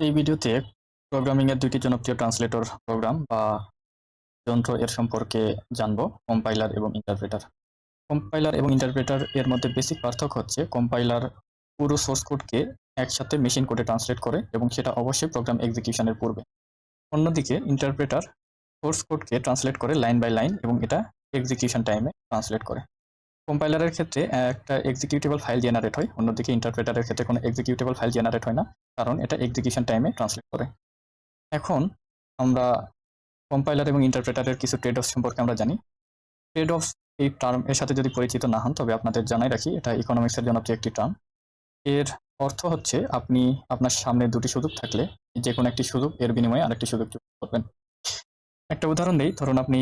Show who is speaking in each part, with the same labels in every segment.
Speaker 1: এই ভিডিওতে প্রোগ্রামিং এর দুইটি জনপ্রিয় ট্রান্সলেটর প্রোগ্রাম বা যন্ত্র এর সম্পর্কে জানব কম্পাইলার এবং ইন্টারপ্রেটার কম্পাইলার এবং ইন্টারপ্রেটার এর মধ্যে বেসিক পার্থক্য হচ্ছে কম্পাইলার পুরো সোর্স কোডকে একসাথে মেশিন কোডে ট্রান্সলেট করে এবং সেটা অবশ্যই প্রোগ্রাম এক্সিকিউশনের পূর্বে। অন্যদিকে ইন্টারপ্রেটার সোর্স কোডকে ট্রান্সলেট করে লাইন বাই লাইন এবং এটা এক্সিকিউশন টাইমে ট্রান্সলেট করে। কম্পাইলারের ক্ষেত্রে একটা এক্সিকিউটেবল ফাইল জেনারেট হয়। অন্যদিকে ইন্টারপ্রেটারের ক্ষেত্রে কোনো এক্সিকিউটেবল ফাইল জেনারেট হয় না, কারণ এটা এক্সিকিউশন টাইমে ট্রান্সলেট করে। এখন আমরা কম্পাইলার এবং ইন্টারপ্রেটারের কিছু ট্রেড অফ সম্পর্কে আমরা জানি। ট্রেড অফ এই টার্ম এর সাথে যদি পরিচিত না হন, তবে আপনাদের জানাই রাখি, এটা ইকোনমিক্সের জনপ্রিয় একটি টার্ম এর অর্থ হচ্ছে, আপনি আপনার সামনে দুটি সুযোগ থাকলে যে কোনো একটি সুযোগ এর বিনিময়ে আরেকটি সুযোগ করবেন। একটা উদাহরণ দিই, ধরুন আপনি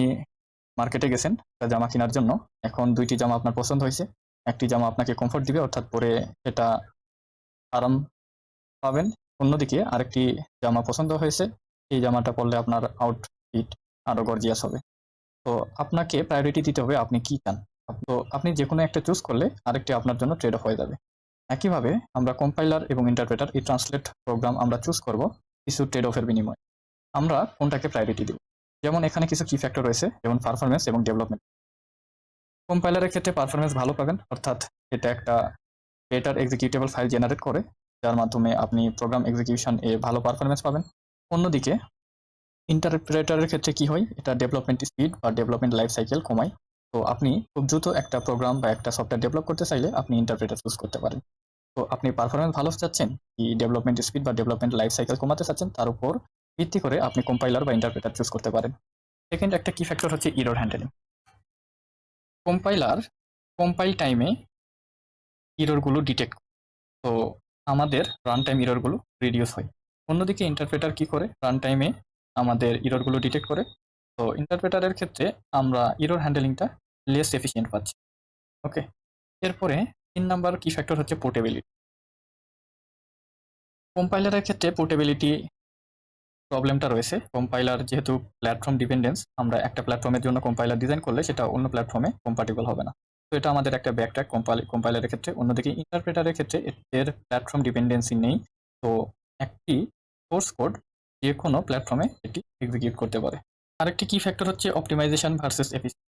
Speaker 1: মার্কেটে গেছেন, একটা জামা কেনার জন্য। এখন দুইটি জামা আপনার পছন্দ হয়েছে। একটি জামা আপনাকে কমফোর্ট দিবে, অর্থাৎ পরে এটা আরাম পাবেন। অন্যদিকে আরেকটি জামা পছন্দ হয়েছে। এই জামাটা পরলে আপনার আউটফিট আরও গর্জিয়াস হবে। তো আপনাকে প্রায়োরিটি দিতে হবে আপনি কি চান। তো আপনি যে কোনো একটা চুজ করলে আরেকটি আপনার জন্য ট্রেড অফ হয়ে যাবে। একইভাবে আমরা কম্পাইলার এবং ইন্টারপ্রেটার এই ট্রান্সলেট প্রোগ্রাম আমরা চুজ করব কিছু ট্রেড অফের বিনিময়ে। আমরা কোনটাকে প্রায়োরিটি দিব? যেমন এখানে কিছু কি ফ্যাক্টর রয়েছে, যেমন পারফরমেন্স এবং ডেভেলপমেন্ট কম্পাইলারের ক্ষেত্রে পারফরমেন্স ভালো পাবেন, অর্থাৎ এটা একটা ডেটার এক্সিকিউটেবল ফাইল জেনারেট করে, যার মাধ্যমে আপনি প্রোগ্রাম এক্সিকিউশন এ ভালো পারফরমেন্স পাবেন। অন্যদিকে ইন্টারপ্রেটারের ক্ষেত্রে কি হয়, এটা ডেভেলপমেন্ট স্পিড বা ডেভেলপমেন্ট লাইফ সাইকেল কমায়। তো আপনি খুব দ্রুত একটা প্রোগ্রাম বা একটা সফটওয়্যার ডেভেলপ করতে চাইলে আপনি ইন্টারপ্রেটার চুজ করতে পারেন। তো আপনি পারফরমেন্স ভালো চাচ্ছেন, কি ডেভেলপমেন্ট স্পিড বা ডেভেলপমেন্ট লাইফ সাইকেল কমাতে চাচ্ছেন, তার উপর ভিত্তি করে আপনি কম্পাইলার বা ইন্টারপ্রেটার চুজ করতে পারেন। সেকেন্ড একটা কি ফ্যাক্টর হচ্ছে ইরোর হ্যান্ডেলিং কম্পাইলার কম্পাইল টাইমে ইরোরগুলো ডিটেক্ট তো আমাদের রান টাইম ইরোরগুলো রিডিউস হয়। অন্যদিকে ইন্টারপ্রেটার কি করে? রান টাইমে আমাদের ইরোরগুলো ডিটেক্ট করে। তো ইন্টারপ্রেটারের ক্ষেত্রে আমরা ইরোর হ্যান্ডেলিংটা লেস এফিসিয়েন্ট পাচ্ছি। ওকে এরপরে তিন নাম্বার কি ফ্যাক্টর হচ্ছে পোর্টেবিলিটি কম্পাইলারের ক্ষেত্রে পোর্টেবিলিটি প্রবলেমটা রয়েছে। কম্পাইলার যেহেতু প্ল্যাটফর্ম ডিপেন্ডেন্স আমরা একটা প্ল্যাটফর্মের জন্য কম্পাইলার ডিজাইন করলে সেটা অন্য প্ল্যাটফর্মে কম্পার্টেবল হবে না। তো এটা আমাদের একটা ব্যাকট্র্যাক কম্পাইলারের ক্ষেত্রে। অন্যদিকে ইন্টারপ্রেটারের ক্ষেত্রে এর প্ল্যাটফর্ম ডিপেন্ডেন্সি নেই। তো একটি সোর্স কোড যে কোনো প্ল্যাটফর্মে এটি এক্সিকিউট করতে পারে। আরেকটি কি ফ্যাক্টর হচ্ছে অপটিমাইজেশন ভার্সেস এফিসিয়েন্সি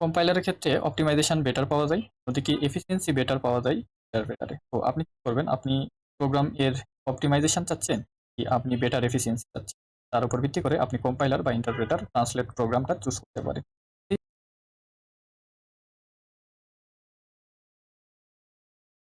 Speaker 1: কম্পাইলারের ক্ষেত্রে অপটিমাইজেশন বেটার পাওয়া যায়। ওদিকে এফিসিয়েন্সি বেটার পাওয়া যায় ইন্টারপ্রেটারে তো আপনি কি করবেন? আপনি প্রোগ্রাম এর অপটিমাইজেশন চাচ্ছেন? আপনি বেটার এফিসিয়েন্সি চাচ্ছেন? তার উপর ভিত্তি করে আপনি কম্পাইলার বা ইন্টারপ্রেটার ট্রান্সলেট প্রোগ্রামটা চুজ করতে পারেন।